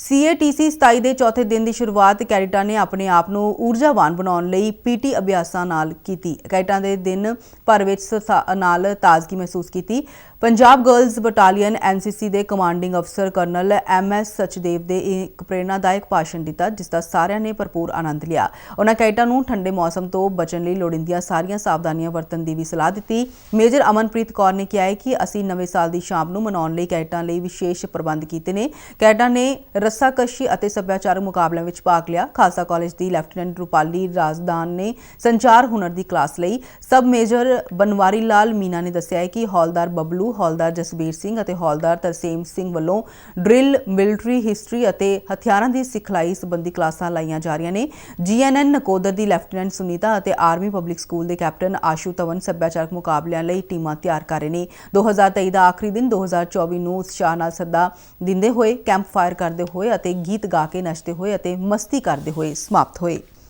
ਸੀਏਟੀਸੀ 27 ਦੇ ਚੌਥੇ ਦਿਨ ਦੀ ਸ਼ੁਰੂਆਤ ਕੈਡਿਟਾਂ ਨੇ ਆਪਣੇ ਆਪ ਨੂੰ ਊਰਜਾਵਾਨ ਬਣਾਉਣ ਲਈ ਪੀਟੀ ਅਭਿਆਸਾਂ ਨਾਲ ਕੀਤੀ। ਕੈਡਿਟਾਂ ਦੇ ਦਿਨ ਭਰ ਵਿੱਚ ਨਾਲ ਤਾਜ਼ਗੀ ਮਹਿਸੂਸ ਕੀਤੀ। ਪੰਜਾਬ ਗਰਲਜ਼ ਬਟਾਲੀਅਨ ਐਨਸੀਸੀ ਦੇ ਕਮਾਂਡਿੰਗ ਅਫਸਰ ਕਰਨਲ ਐਮਐਸ ਸਚਦੇਵ ਦੇ ਇੱਕ ਪ੍ਰੇਰਣਾਦਾਇਕ ਭਾਸ਼ਣ ਦਿੱਤਾ, ਜਿਸ ਦਾ ਸਾਰਿਆਂ ਨੇ ਭਰਪੂਰ ਆਨੰਦ ਲਿਆ। ਉਹਨਾਂ ਕੈਡਿਟਾਂ ਨੂੰ ਠੰਡੇ ਮੌਸਮ ਤੋਂ ਬਚਣ ਲਈ ਲੋੜੀਂਦੀਆਂ ਸਾਰੀਆਂ ਸਾਵਧਾਨੀਆਂ ਵਰਤਣ ਦੀ ਵੀ ਸਲਾਹ ਦਿੱਤੀ। ਮੇਜਰ ਅਮਨਪ੍ਰੀਤ ਕੌਰ ਨੇ ਕਿਹਾ ਹੈ ਕਿ ਅਸੀਂ ਨਵੇਂ ਸਾਲ ਦੀ ਸ਼ਾਮ ਨੂੰ ਮਨਾਉਣ ਲਈ ਕੈਡਿਟਾਂ ਲਈ ਵਿਸ਼ੇਸ਼ ਪ੍ਰਬੰਧ ਕੀਤੇ ਨੇ। ਕੈਡਿਟਾਂ ਨੇ ਰੱਸਾਕਸ਼ੀ ਅਤੇ ਸੱਭਿਆਚਾਰਕ ਮੁਕਾਬਲਿਆਂ ਵਿੱਚ ਭਾਗ ਲਿਆ। ਖਾਲਸਾ ਕਾਲਜ ਦੀ ਲੈਫਟੀਨੈਂਟ ਰੂਪਾਲੀ ਰਾਜਦਾਨ ਨੇ ਸੰਚਾਰ ਹੁਨਰ ਦੀ ਕਲਾਸ ਲਈ ਸਬ ਮੇਜਰ ਬਨਵਾਰੀ ਲਾਲ ਮੀਨਾ ਨੇ ਦੱਸਿਆ ਕਿ ਹੌਲਦਾਰ ਬਬਲੂ, ਹੌਲਦਾਰ ਜਸਬੀਰ ਸਿੰਘ ਅਤੇ ਹੌਲਦਾਰ ਤਰਸੇਮ ਸਿੰਘ ਵੱਲੋਂ ਡਰਿਲ, ਮਿਲਟਰੀ ਹਿਸਟਰੀ ਅਤੇ ਹਥਿਆਰਾਂ ਦੀ ਸਿਖਲਾਈ ਸੰਬੰਧੀ ਕਲਾਸਾਂ ਲਾਈਆਂ ਜਾ ਰਹੀਆਂ ਨੇ। ਜੀਐਨਐਨ ਨਕੋਦਰ ਦੀ ਲੈਫਟੀਨੈਂਟ ਸੁਨੀਤਾ ਅਤੇ ਆਰਮੀ ਪਬਲਿਕ ਸਕੂਲ ਦੇ ਕੈਪਟਨ ਆਸ਼ੂ ਤਵਨ ਸੱਭਿਆਚਾਰਕ ਮੁਕਾਬਲਿਆਂ ਲਈ ਟੀਮਾਂ ਤਿਆਰ ਕਰ ਰਹੇ ਨੇ। 2023 ਦਾ ਆਖਰੀ ਦਿਨ 2024 ਨੂੰ ਉਤਸ਼ਾਹ ਨਾਲ ਸੱਦਾ ਦਿੰਦੇ ਹੋਏ ਕੈਂਪ ਫਾਇਰ ਕਰਦੇ ਹੋਏ ਅਤੇ ਗੀਤ ਗਾ ਕੇ ਨੱਚਦੇ ਹੋਏ ਅਤੇ ਮਸਤੀ ਕਰਦੇ ਹੋਏ ਸਮਾਪਤ ਹੋਏ।